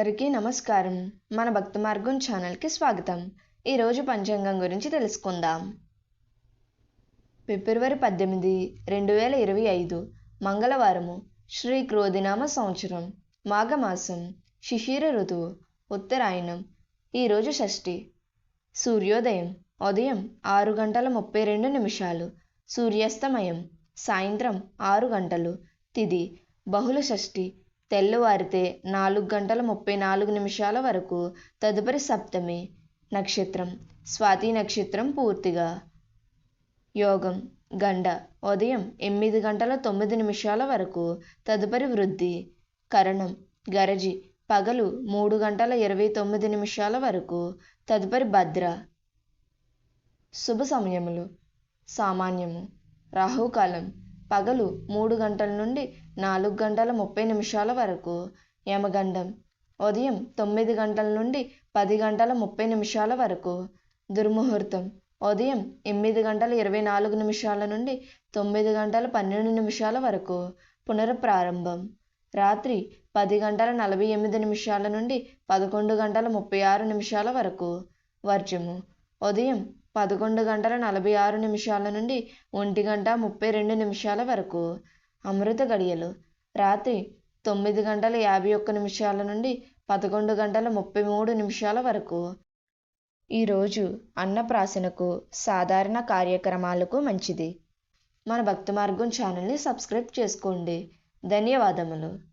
నమస్కారం. మన భక్తి మార్గం ఛానల్కి స్వాగతం. ఈరోజు పంచాంగం గురించి తెలుసుకుందాం. ఫిబ్రవరి పద్దెనిమిది రెండు వేల ఇరవై ఐదు మంగళవారము శ్రీ క్రోధినామ సంవత్సరం మాఘమాసం శిశిర ఋతువు ఉత్తరాయణం. ఈరోజు షష్ఠి. సూర్యోదయం ఉదయం ఆరు గంటల ముప్పై రెండు నిమిషాలు. సూర్యాస్తమయం సాయంత్రం ఆరు గంటలు. తిది బహుళ షష్ఠి తెల్లవారితే నాలుగు గంటల ముప్పై నాలుగు నిమిషాల వరకు తదుపరి సప్తమి నక్షత్రం స్వాతి నక్షత్రం పూర్తిగా. యోగం గండ ఉదయం ఎనిమిది గంటల తొమ్మిది నిమిషాల వరకు తదుపరి వృద్ధి. కరణం గరజి పగలు మూడు గంటల ఇరవై తొమ్మిది నిమిషాల వరకు తదుపరి భద్ర. శుభ సమయములు. సామాన్యము. రాహుకాలం పగలు మూడు గంటల నుండి నాలుగు గంటల ముప్పై నిమిషాల వరకు. యమగండం. ఉదయం తొమ్మిది గంటల నుండి పది గంటల ముప్పై నిమిషాల వరకు. దుర్ముహూర్తం. ఉదయం ఎనిమిది గంటల ఇరవై నాలుగు నిమిషాల నుండి తొమ్మిది గంటల పన్నెండు నిమిషాల వరకు. పునఃప్రారంభం. రాత్రి పది గంటల నలభై ఎనిమిది నిమిషాల నుండి పదకొండు గంటల ముప్పై ఆరు నిమిషాల వరకు. వర్జము. ఉదయం పదకొండు గంటల నలభై ఆరు నిమిషాల నుండి ఒంటి గంట ముప్పై రెండు నిమిషాల వరకు. అమృత గడియలు. రాత్రి తొమ్మిది గంటల యాభై ఒక్క నిమిషాల నుండి పదకొండు గంటల ముప్పై మూడు నిమిషాల వరకు. ఈరోజు అన్నప్రాసనకు సాధారణ కార్యక్రమాలకు మంచిది. మన భక్తి మార్గం ఛానల్ని సబ్స్క్రైబ్ చేసుకోండి. ధన్యవాదములు.